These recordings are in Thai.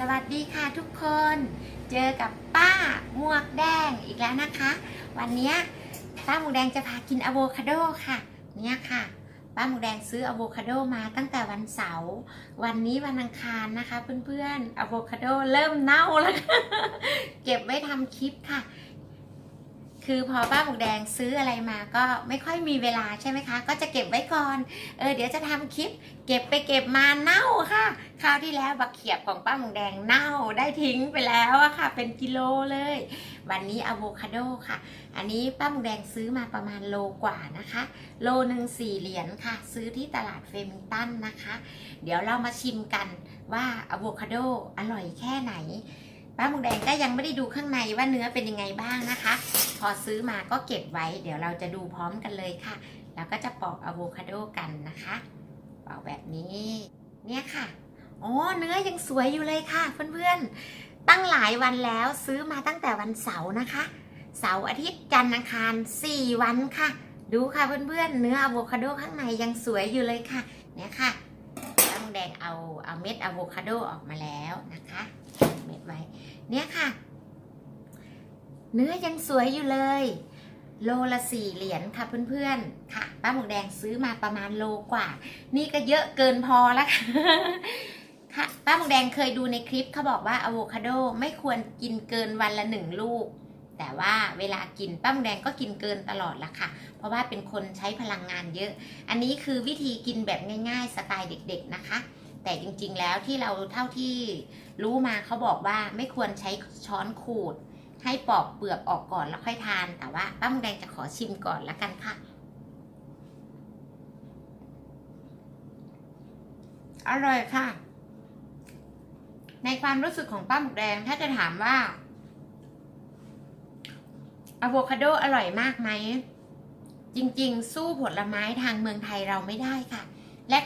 สวัสดีค่ะทุกคน เจอกับป้าหมวกแดงอีกแล้วนะคะ วันนี้ป้าหมวกแดงจะพากินอะโวคาโดค่ะเนี่ยค่ะ ป้าหมวกแดงซื้ออะโวคาโดมาตั้งแต่วันเสาร์วันนี้วันอังคารนะคะ เพื่อนๆอะโวคาโดเริ่มเน่าแล้ว เก็บไว้ทำคลิปค่ะ คือพอป้าหมูแดงซื้ออะไรมาก็ไม่ค่อยมีเวลาใช่ไหมคะ ก็จะเก็บไว้ก่อน เออเดี๋ยวจะทำคลิป เก็บไปเก็บมาเน่าค่ะ คราวที่แล้วบักเขียบของป้าหมูแดงเน่าได้ทิ้งไปแล้วอะค่ะ เป็นกิโลเลย วันนี้อะโวคาโดค่ะ อันนี้ป้าหมูแดงซื้อมาประมาณโลกว่านะคะ โลหนึ่งสี่เหรียญค่ะ ซื้อที่ตลาดเฟมิงตันนะคะ เดี๋ยวเรามาชิมกันว่าอะโวคาโดอร่อยแค่ไหน ป้าหมูแดงก็ยังไม่ได้ดูข้างในว่าเนื้อเป็นยังไงบ้างนะคะ พอซื้อมาก็เก็บไว้ เดี๋ยวเราจะดูพร้อมกันเลยค่ะ แล้วก็จะปอกอะโวคาโดกันนะคะปอกแบบนี้ เนี่ยค่ะอ๋อเนื้อยังสวยอยู่เลยค่ะ เพื่อนๆ ตั้งหลายวันแล้วซื้อมาตั้งแต่วันเสาร์นะคะ เสาร์อาทิตย์จันทร์อังคาร 4 วันค่ะ ดูค่ะเพื่อนๆ เนื้ออะโวคาโดข้างในยังสวยอยู่เลยค่ะ เนี่ยค่ะ แดงเอาเอาเม็ดอะโวคาโดออกมาแล้วนะคะเม็ดไว้เนี่ยค่ะ เนื้อยังสวยอยู่เลย โลละสี่เหรียญค่ะเพื่อนๆค่ะป้าหมูแดงซื้อมาประมาณโลกว่า นี่ก็เยอะเกินพอแล้วค่ะค่ะป้าหมูแดงเคยดูในคลิปเขาบอกว่าอะโวคาโดไม่ควรกินเกินวันละหนึ่งลูก แต่ว่าเวลากินป้าหมูแดงก็กินเกินตลอดละค่ะ เพราะว่าเป็นคนใช้พลังงานเยอะ อันนี้คือวิธีกินแบบง่าย ๆ สไตล์เด็ก ๆนะคะ แต่จริงๆแล้วที่เราเท่าที่รู้มาเขาบอกว่าไม่ควรใช้ช้อนขูด ให้ปอกเปลือกออกก่อนแล้วค่อยทาน แต่ว่าป้าหมูแดงจะขอชิมก่อนละกันค่ะ อร่อยค่ะ ในความรู้สึกของป้าหมูแดงถ้าจะถามว่า อะโวคาโดอร่อยมากไหม จริงๆ สู้ผลไม้ทางเมืองไทยเราไม่ได้ค่ะ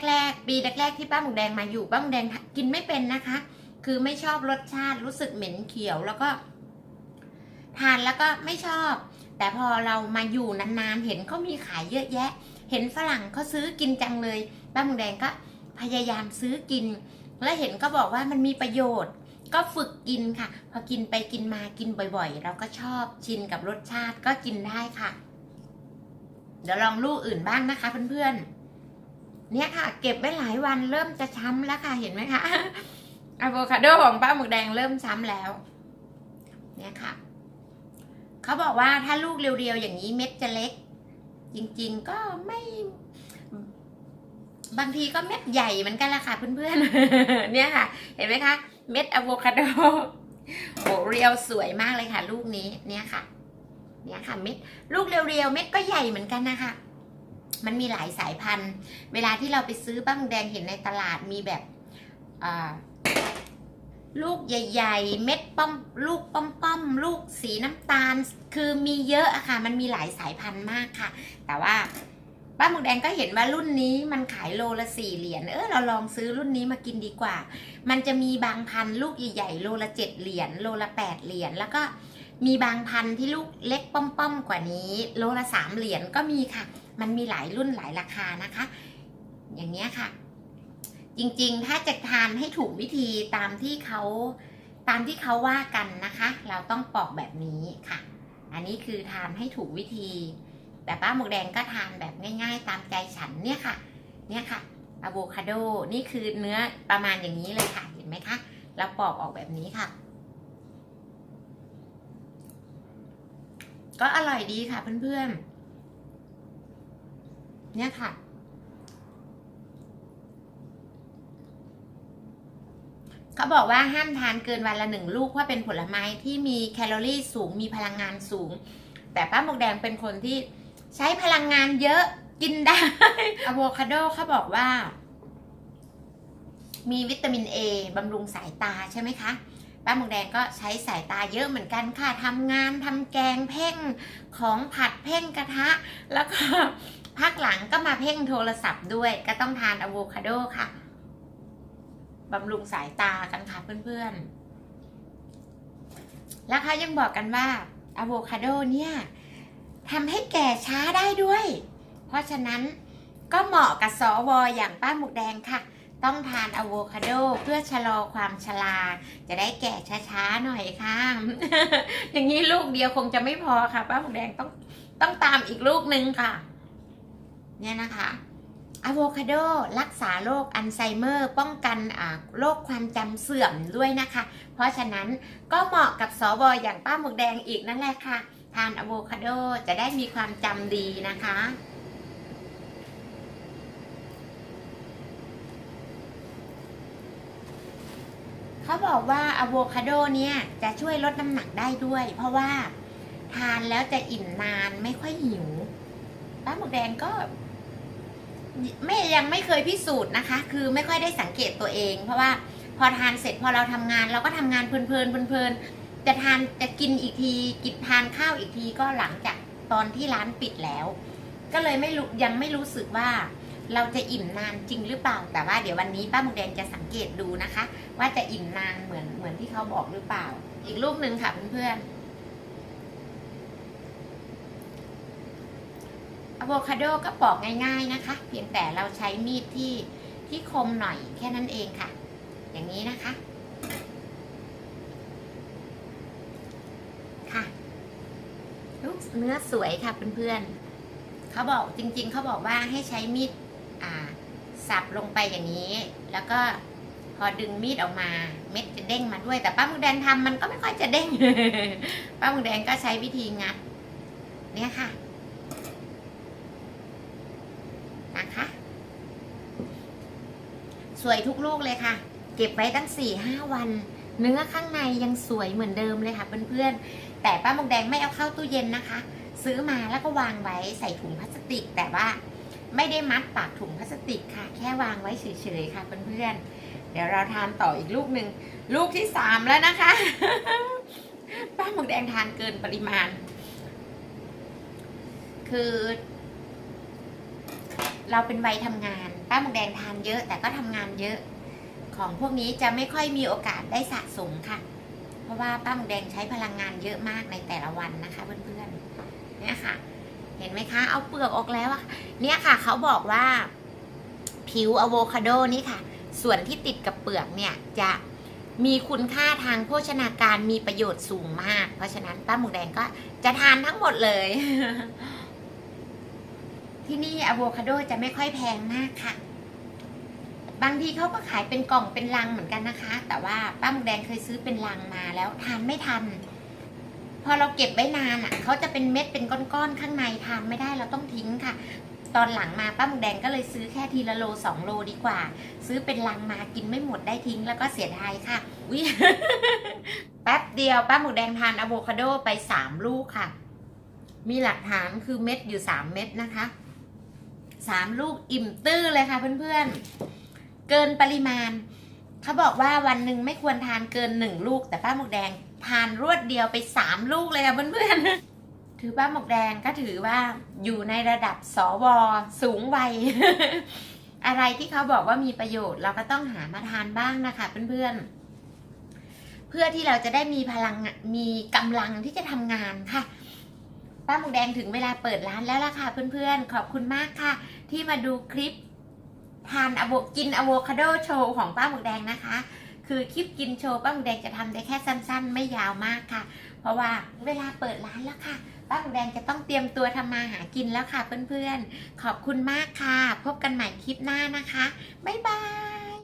แรกๆ ปีแรกๆที่ป้าหมูแดงมาอยู่ป้าหมูแดงกินไม่เป็นนะคะ คือไม่ชอบรสชาติรู้สึกเหม็นเขียวแล้วก็ ทานแล้วก็ไม่ชอบ แต่พอเรามาอยู่นานๆ เห็นเขามีขายเยอะแยะ เห็นฝรั่งเขาซื้อกินจังเลยป้าหมูแดงก็พยายามซื้อกิน แล้วเห็นก็บอกว่ามันมีประโยชน์ ก็ฝึกกินค่ะ พอกินไปกินมากินบ่อยๆ เราก็ชอบชินกับรสชาติก็กินได้ค่ะ เดี๋ยวลองลูกอื่นบ้างนะคะเพื่อนๆ เนี่ยค่ะ เก็บไว้หลายวันเริ่มจะช้ำแล้วค่ะเห็นไหมคะอะโวคาโดของป้าหมึกแดงเริ่มช้ำแล้ว เนี่ยค่ะเขาบอกว่าถ้าลูกเรียวๆอย่างนี้เม็ดจะเล็ก จริงๆก็ไม่ บางทีก็เม็ดใหญ่เหมือนกันละค่ะเพื่อนๆเนี่ยค่ะ เห็นไหมคะ เม็ดอะโวคาโดโหเรียวสวยมากเลยค่ะ ลูกนี้เนี่ยค่ะ เนี่ยค่ะเม็ดลูกเรียวๆเม็ดก็ใหญ่เหมือนกันนะคะ มันมีหลายสายพันธุ์ เวลาที่เราไปซื้อบ้างแดงเห็นในตลาดมีแบบลูกใหญ่ ๆ เม็ดป้อม ลูกป้อมป้อมๆลูกสีน้ำตาล คือมีเยอะอะค่ะ มันมีหลายสายพันธุ์มากค่ะ แต่ว่า ป้าหมึกแดงก็เห็นว่ารุ่นนี้มันขายโลละสี่เหรียญเออเราลองซื้อรุ่นนี้มากินดีกว่า มันจะมีบางพันลูกใหญ่ๆโลละเจ็ดเหรียญโลละแปดเหรียญแล้วก็มีบางพันที่ลูกเล็กป้อมๆกว่านี้ โลละสามเหรียญก็มีค่ะ มันมีหลายรุ่นหลายราคานะคะ อย่างเนี้ยค่ะ จริงๆถ้าจะทานให้ถูกวิธีตามที่เขาตามที่เขาว่ากันนะคะ เราต้องปอกแบบนี้ค่ะ อันนี้คือทานให้ถูกวิธี แต่ป้าหมวกแดงก็ทานแบบง่าย ๆ ตามใจฉันเนี่ยค่ะ เนี่ยค่ะอะโวคาโดนี่คือเนื้อประมาณอย่างนี้เลยค่ะ เห็นไหมคะเราปอกออกแบบนี้ค่ะ ก็อร่อยดีค่ะเพื่อนๆ เนี่ยค่ะ เขาบอกว่าห้ามทานเกินวันละหนึ่งลูกเพราะเป็นผลไม้ที่มีแคลอรี่สูงมีพลังงานสูง แต่ป้าหมกแดงเป็นคนที่ ใช้พลังงานเยอะกินได้อะโวคาโดเขาบอกว่า มีวิตามินเอบำรุงสายตาใช่ไหมคะป้าหมวกแดงก็ใช้สายตาเยอะเหมือนกันค่ะทำงานทำแกงเพ่งของผัดเพ่งกระทะ แล้วก็พักหลังก็มาเพ่งโทรศัพท์ด้วย ก็ต้องทานอะโวคาโดค่ะบำรุงสายตากันค่ะเพื่อนๆ แล้วเขายังบอกกันว่าอะโวคาโดเนี่ย ทำให้แก่ช้าได้ด้วย เพราะฉะนั้นก็เหมาะกับสวอย่างป้าหมูแดงค่ะ ต้องทานอะโวคาโดเพื่อชะลอความชราจะได้แก่ช้าๆหน่อยค่ะ อย่างนี้ลูกเดียวคงจะไม่พอค่ะ ป้าหมูแดงต้องต้องตามอีกลูกนึงค่ะ เนี่ยนะคะอะโวคาโดรักษาโรคอัลไซเมอร์ ป้องกันโรคความจำเสื่อมด้วยนะคะ เพราะฉะนั้นก็เหมาะกับสวอย่างป้าหมูแดงอีกนั่นแหละค่ะ ทานอะโวคาโดจะได้มีความจำดีนะคะ เขาบอกว่าอะโวคาโดเนี่ยจะช่วยลดน้ำหนักได้ด้วย เพราะว่าทานแล้วจะอิ่มนานไม่ค่อยหิวป้าหมกแดงก็ไม่ยังไม่เคยพิสูจน์นะคะ คือไม่ค่อยได้สังเกตตัวเอง เพราะว่าพอทานเสร็จพอเราทำงาน เราก็ทำงานเพลินๆเพลิน จะทานจะกินอีกทีกินทานข้าวอีกทีก็หลังจากตอนที่ร้านปิดแล้ว ก็เลยไม่รู้ยังไม่รู้สึกว่า เราจะอิ่มนานจริงหรือเปล่า แต่ว่าเดี๋ยววันนี้ป้าหมวกแดงจะสังเกตดูนะคะ ว่าจะอิ่มนานเหมือนเหมือนที่เขาบอกหรือเปล่า อีกลูกหนึ่งค่ะเพื่อนๆอะโวคาโดก็ปอกง่ายๆนะคะ เพียงแต่เราใช้มีดที่ที่คมหน่อยแค่นั้นเองค่ะ อย่างนี้นะคะ ลูก เนื้อสวยค่ะเพื่อนๆเขาบอกจริง ๆเขาบอกว่าให้ใช้มีดอ่าสับลงไปอย่างนี้ แล้วก็พอดึงมีดออกมา เม็ดจะเด้งมาด้วย แต่ป้ามึกแดงทำมันก็ไม่ค่อยจะเด้งป้ามึกแดงก็ใช้วิธีงัดเนี่ยค่ะนะคะสวยทุกลูกเลยค่ะ เก็บไว้ตั้งสี่ห้าวัน เนื้อข้างในยังสวยเหมือนเดิมเลยค่ะเพื่อนๆ แต่ป้าหมกแดงไม่เอาเข้าตู้เย็นนะคะ ซื้อมาแล้วก็วางไว้ใส่ถุงพลาสติก แต่ว่าไม่ได้มัดปากถุงพลาสติกค่ะ แค่วางไว้เฉยๆค่ะเพื่อนๆ เดี๋ยวเราทานต่ออีกลูกหนึ่งลูกที่สามแล้วนะคะ ป้าหมกแดงทานเกินปริมาณ คือ เราเป็นวัยทำงาน ป้าหมกแดงทานเยอะแต่ก็ทำงานเยอะ ของพวกนี้จะไม่ค่อยมีโอกาสได้สะสมค่ะ เพราะว่าป้าหมกแดงใช้พลังงานเยอะมากในแต่ละวันนะคะเพื่อนๆเนี่ยค่ะ เห็นไหมคะ เอาเปลือกออกแล้วอะเนี่ยค่ะ เขาบอกว่า ผิวอะโวคาโดนี่ค่ะ ส่วนที่ติดกับเปลือกเนี่ยจะมีคุณค่าทางโภชนาการมีประโยชน์สูงมาก เพราะฉะนั้นป้าหมูแดงก็จะทานทั้งหมดเลย ที่นี่อะโวคาโดจะไม่ค่อยแพงมากค่ะ บางทีเขาก็ขายเป็นกล่องเป็นลังเหมือนกันนะคะ แต่ว่าป้าหมูแดงเคยซื้อเป็นลังมาแล้วทานไม่ทัน พอเราเก็บไว้นานอะเขาจะเป็นเม็ดเป็นก้อนๆข้างในทานไม่ได้เราต้องทิ้งค่ะ ตอนหลังมาป้าหมูแดงก็เลยซื้อแค่ทีละโลสองโลดีกว่า ซื้อเป็นลังมากินไม่หมดได้ทิ้งแล้วก็เสียดายค่ะวิแป๊บเดียวป้าหมูแดงทานอะโวคาโดไปสามลูกค่ะ มีหลักฐานคือเม็ดอยู่สามเม็ดนะคะสามลูกอิ่มตื้อเลยค่ะเพื่อนๆ เกินปริมาณ เขาบอกว่าวันหนึ่งไม่ควรทานเกินหนึ่งลูก แต่ป้าหมกแดงทานรวดเดียวไปสามลูกเลยค่ะเพื่อนๆ ถือป้าหมกแดงก็ถือว่าอยู่ในระดับสวสูงวัย อะไรที่เขาบอกว่ามีประโยชน์ เราก็ต้องหามาทานบ้างนะคะเพื่อนๆเพื่อที่เราจะได้มีพลังมีกำลังที่จะทำงานค่ะ ป้าหมกแดงถึงเวลาเปิดร้านแล้วล่ะค่ะเพื่อนๆ ขอบคุณมากค่ะ ที่มาดูคลิป ทานอะโวกินอะโวคาโดโชว์ของป้าหมึกแดงนะคะ คือคลิปกินโชว์ป้าหมึกแดงจะทำได้แค่สั้น ๆ ไม่ยาวมากค่ะ เพราะว่าเวลาเปิดร้านแล้วค่ะ ป้าหมึกแดงจะต้องเตรียมตัวทำมาหากินแล้วค่ะเพื่อนๆ ขอบคุณมากค่ะ พบกันใหม่คลิปหน้านะคะ บ๊ายบาย